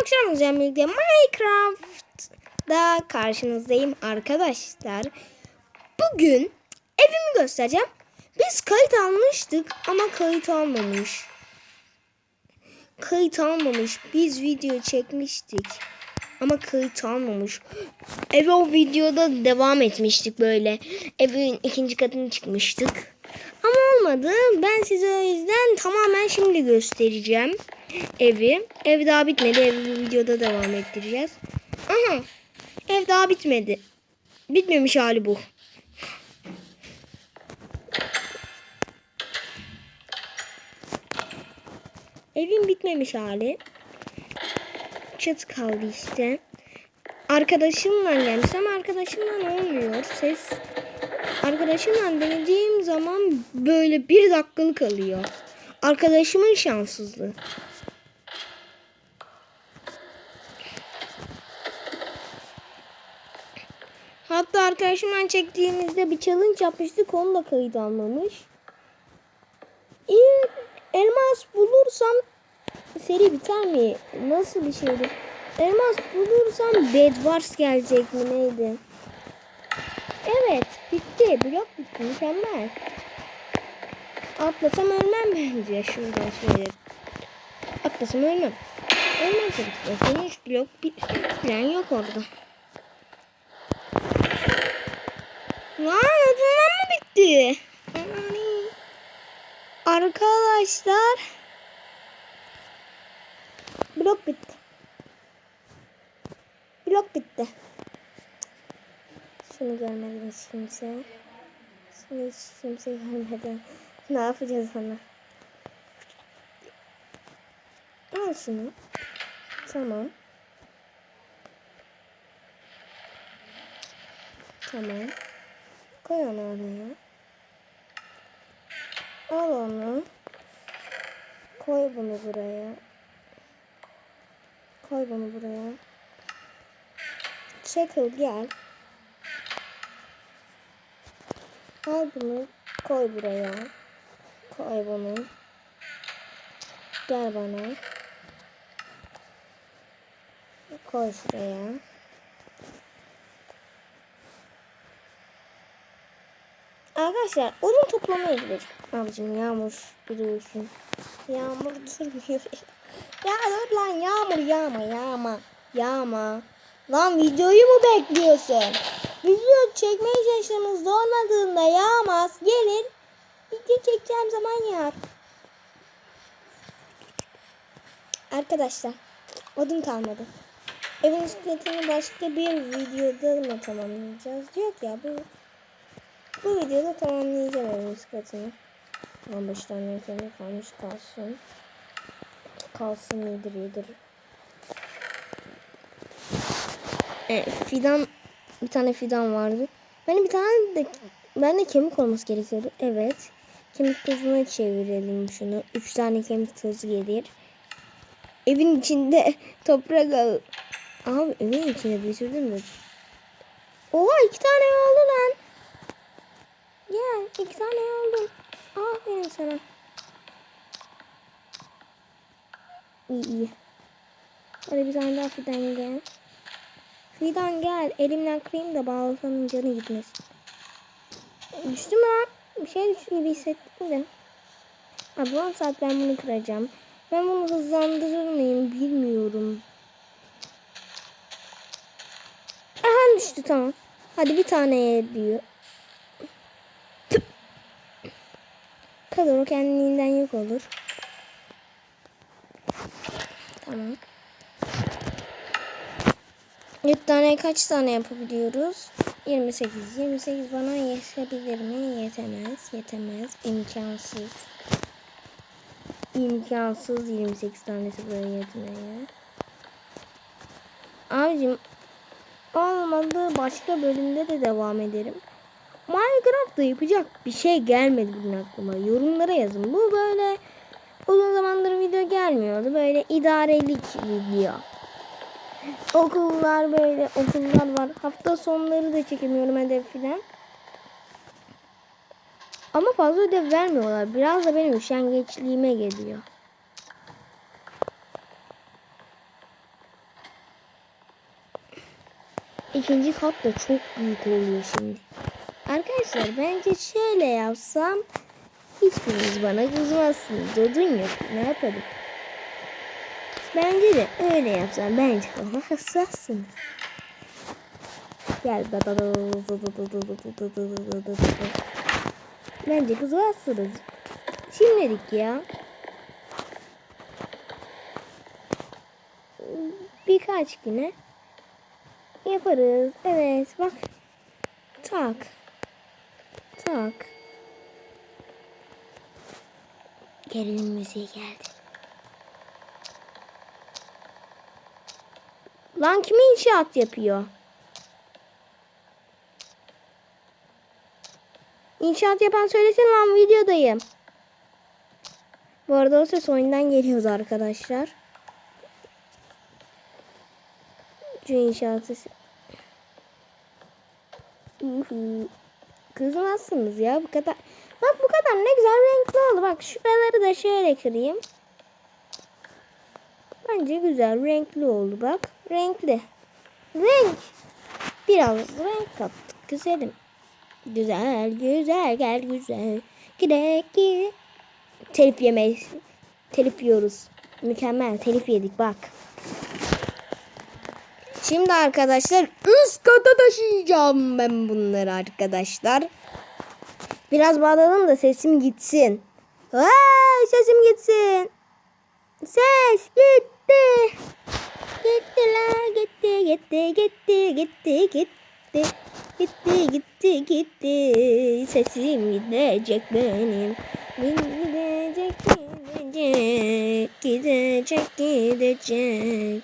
Akşam güzel birlikte Minecraft'da karşınızdayım arkadaşlar. Bugün evimi göstereceğim. Biz kayıt almıştık ama kayıt almamış. Kayıt almamış. Biz video çekmiştik. Ama kayıt almamış. Eve o videoda devam etmiştik böyle. Evin ikinci katına çıkmıştık. Ama olmadı. Ben size o yüzden tamamen şimdi göstereceğim evi. Ev daha bitmedi. Evi bu videoda devam ettireceğiz. Aha. Ev daha bitmedi. Bitmemiş hali bu. Evin bitmemiş hali. Çatı kaldı işte. Arkadaşımla gelmiş ama arkadaşımla olmuyor ses. Arkadaşımla denediğim zaman böyle bir dakikalık alıyor. Arkadaşımın şanssızlığı. Hatta arkadaşımla çektiğimizde bir challenge yapmıştık. Onu da kayıt almamış. Elmas bulursam seri biter mi? Nasıl bir şeydi? Elmas bulursam Bed Wars gelecek mi neydi? Evet bitti. Blok bitti. Mükemmel. Atlasam ölmem bence. Şuradan şöyle. Atlasam ölmem. Ölmem tabii ki. Senin hiç blok bir falan yok orada. Lan odunlar mı bitti? Arkadaşlar. Blok bitti. Blok bitti. Şunu görmediniz kimse. Şunu hiç kimse görmedi. Ne yapacağız ona? Al şunu. Tamam. Tamam. Koy onu oraya. Al onu. Koy bunu buraya. Koy bunu buraya. Çakıl gel. Al bunu koy buraya. Bunu. Gel bana. Koy şuraya. Arkadaşlar odun toplamaya gideceğim. Abicim yağmur duruyorsun. Yağmur durmuyor. ya dur lan yağmur yağma yağma. Yağma. Lan videoyu mu bekliyorsun? Video çekmeye çalıştığımızda olmadığında yağmaz. Gelir. Video çekeceğim zaman yağar. Arkadaşlar odun kalmadı. Evin üstünü başka bir videoda mı tamamlayacağız? Yok ya bu bu videoda tamamlayacağım evin üstünü. 15 tane yeteneği kalmış kalsın. Kalsın iyidir iyidir. E, fidan bir tane fidan vardı. Benim bir tane de ben de kemik olması gerekiyordu. Evet. Kemik tozuna çevirelim şunu. Üç tane kemik tozu gelir. Evin içinde toprak al. Abi evin içinde bitirdim mi? Oha iki tane oldu lan. Gel iki tane oldu. Aferin sana. İyi iyi. Hadi bir tane daha fidan gel. Fidan gel. Elimden kırayım da baltanın canı gitmesin. Düştü mü lan? Bir şey düştü gibi hissettim de. Abi 10 saat ben bunu kıracağım. Ben bunu hızlandırır mıyım bilmiyorum. Aha düştü tamam. Hadi bir tane diyor. Kalır o kendiliğinden yok olur. Tamam. 4 tane kaç tane yapabiliyoruz? 28. 28 bana yetebilir mi? Yetemez. Yetemez. İmkansız. İmkansız 28 tanesi böyle yetmeye. Abicim olmadı başka bölümde de devam ederim. Minecraft'ta yapacak bir şey gelmedi bugün aklıma. Yorumlara yazın. Bu böyle uzun zamandır video gelmiyordu. Böyle idarelik video. Okullar böyle okullar var. Hafta sonları da çekemiyorum ödev filan. Ama fazla ödev vermiyorlar. Biraz da benim üşengeçliğime geliyor. İkinci kat da çok büyük oluyor şimdi. Arkadaşlar bence şöyle yapsam hiçbiriniz bana kızmazsınız. Odun yok. Ne yapalım? Bence de öyle yapsam bence bana kızmazsınız. Gel. Bence kızmazsınız. Şimdilik ya. Birkaç güne yaparız. Evet bak. Tak. Tak. Gerilim müziği geldi. Lan kim inşaat yapıyor? İnşaat yapan söylesin lan videodayım. Bu arada o ses oyundan geliyordu arkadaşlar. Şu inşaat sesi. Kızmazsınız ya bu kadar. Bak bu kadar ne güzel renkli oldu. Bak şuraları da şöyle kırayım. Bence güzel renkli oldu bak. Renkli. Renk. Biraz renk kattık. Güzelim. Güzel güzel gel güzel. Gidek gidek. Telif yemeyiz. Telif yiyoruz. Mükemmel telif yedik bak. Şimdi arkadaşlar üst kata taşıyacağım ben bunları arkadaşlar. Biraz bağladım da sesim gitsin. Vay sesim gitsin. Ses gitti. Gitti la gitti gitti gitti gitti gitti. Gitti gitti gitti. Sesim gidecek benim. Gidecek gidecek. Gidecek gidecek.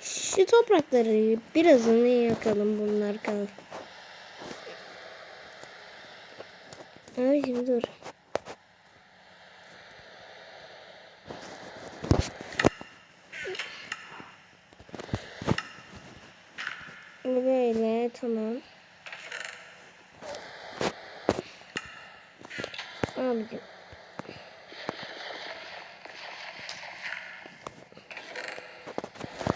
Şu toprakları birazını yakalım bunlar kal. Ay şimdi dur. Böyle tamam. Abicim.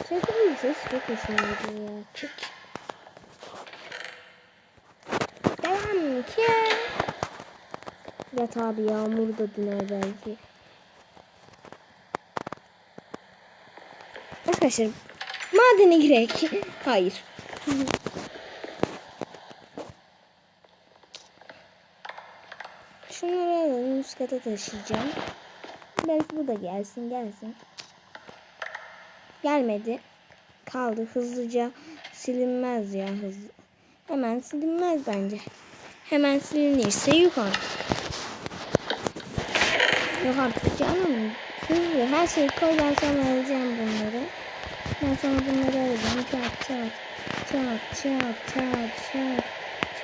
Sesin ses çok hoşuma gidiyor ya. Çık. Devam ki. Yat abi yağmur da diner belki. Arkadaşlar madene girek. Hayır. Şunları alalım üst kata taşıyacağım. Belki bu da gelsin gelsin. Gelmedi. Kaldı hızlıca silinmez ya hızlı. Hemen silinmez bence. Hemen silinirse yok artık. Yok artık canım. Hızlı her şeyi koy ben sonra alacağım bunları. Ben sonra bunları alacağım. Çat çat. Çat çat çat çat.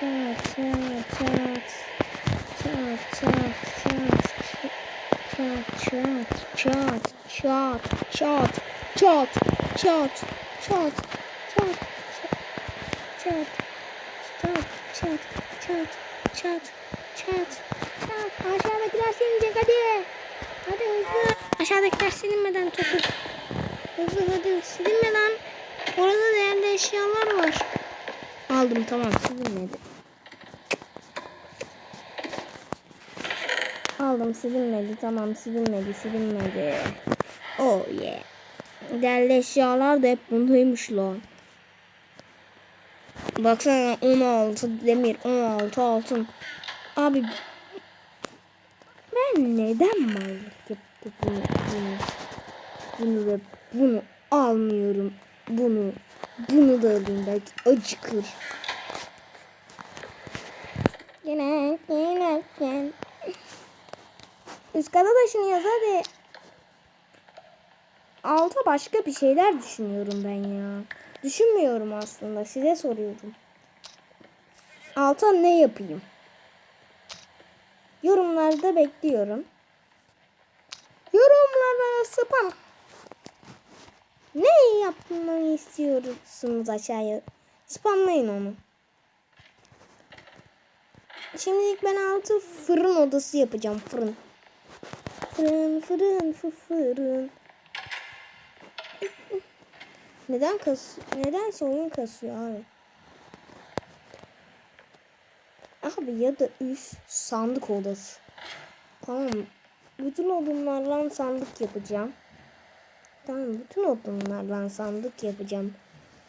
Çat çat çat. Çat çat çat. Çat çat çat çat çat çat çat çat çat çat çat çat çat çat çat aşağıdakiler silinecek hadi hadi hızlı aşağıdakiler silinmeden topu hızlı hadi silinmeden orada değerli eşyalar var. Aldım tamam. Silinmedi aldım silinmedi tamam silinmedi silinmedi oh yeah. Değerli eşyalar da hep bundaymış lan. Baksana 16 demir, 16 altın. Abi ben neden mallık bunu, bunu, bunu da bunu almıyorum. Bunu, bunu da alayım belki acıkır. Yine, yine. Üst kata taşınıyoruz hadi. Alta başka bir şeyler düşünüyorum ben ya. Düşünmüyorum aslında. Size soruyorum. Alta ne yapayım? Yorumlarda bekliyorum. Yorumlara spam. Ne yapmamı istiyorsunuz aşağıya? Spamlayın onu. Şimdilik ben altı fırın odası yapacağım. Fırın. Fırın fırın fı- fırın. Neden kas nedense oyun kasıyor abi. Abi ya da üst sandık odası. Tamam. Bütün odunlardan sandık yapacağım. Tamam bütün odunlardan sandık yapacağım.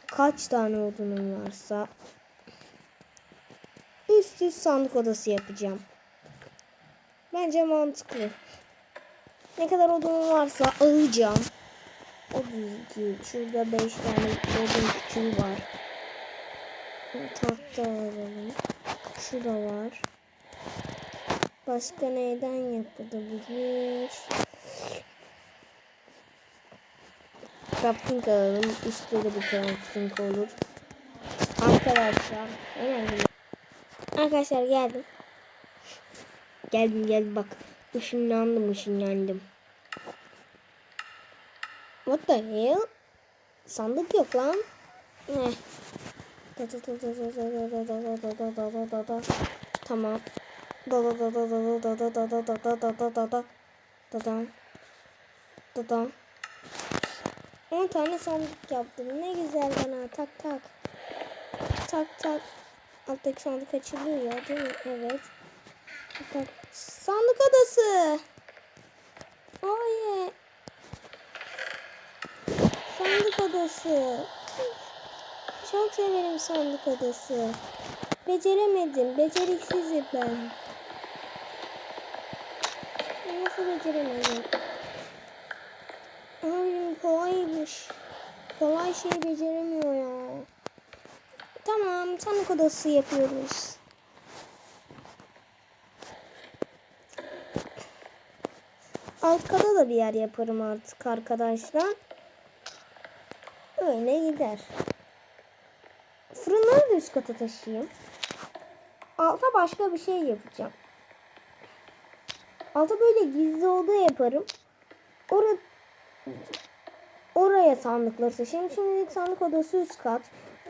Kaç tane odunum varsa üst üst sandık odası yapacağım. Bence mantıklı. Ne kadar odun varsa alacağım. Odun ki şurada 5 tane odun kütüğü var. Tahta alalım. Şu da var. Başka neyden yapılabilir? Crafting alalım. Üstte de bir crafting olur. Arkadaşlar hemen. Arkadaşlar geldim. Geldim geldim bak. Işınlandım ışınlandım. What the hell? Sandık yok lan. Ne? Tamam. Da da da da da da da da da da da da da da da da da da 10 tane sandık yaptım. Ne güzel bana. Tak tak. Tak tak. Alttaki sandık açılıyor ya değil mi? Evet. Tak. Sandık adası. Oh. Sandık odası. Çok severim sandık odası. Beceremedim. Beceriksizim ben. Nasıl beceremedim? Kolaymış. Kolay şey beceremiyor ya. Tamam, sandık odası yapıyoruz. Alt kata da bir yer yaparım artık arkadaşlar. Öyle gider. Fırınları da üst kata taşıyayım. Alta başka bir şey yapacağım. Alta böyle gizli oda yaparım. Orada oraya sandıkları taşıyayım. Şimdilik sandık odası üst kat.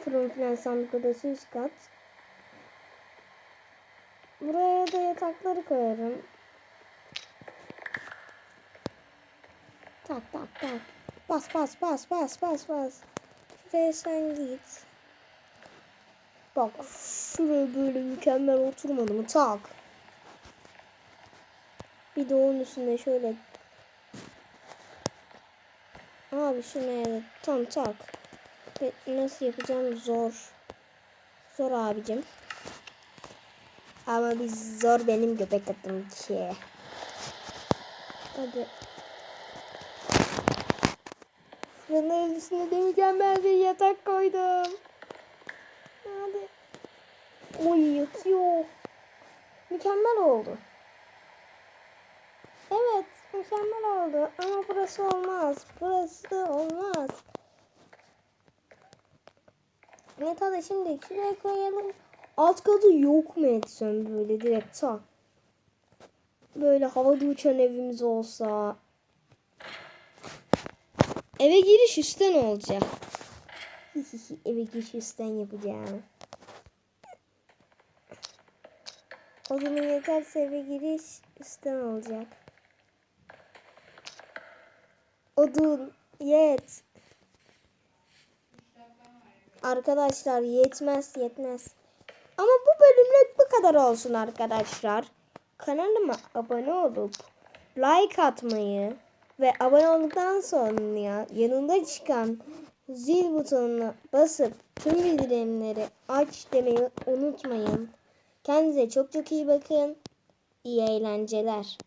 Fırın falan sandık odası üst kat. Buraya da yatakları koyarım. Tak tak tak. Bas bas bas bas bas bas. Şuraya sen git. Bak şuraya böyle mükemmel oturmadı mı? Tak. Bir de onun üstüne şöyle. Abi şuraya da tam tak. Nasıl yapacağım zor. Zor abicim. Ama biz zor benim göbek atım ki. Hadi. Fırının üstüne de mükemmel bir yatak koydum. Hadi. Oy yatıyor. Mükemmel oldu. Mükemmel oldu ama burası olmaz. Burası olmaz. Evet hadi şimdi şuraya koyalım. Alt katı yok mu etsem böyle direkt ta. Böyle havada uçan evimiz olsa. Eve giriş üstten olacak. Eve giriş üstten yapacağım. O zaman yeterse eve giriş üstten olacak. Odun yet. Arkadaşlar yetmez yetmez. Ama bu bölümlük bu kadar olsun arkadaşlar. Kanalıma abone olup like atmayı ve abone olduktan sonra yanında çıkan zil butonuna basıp tüm bildirimleri aç demeyi unutmayın. Kendinize çok çok iyi bakın. İyi eğlenceler.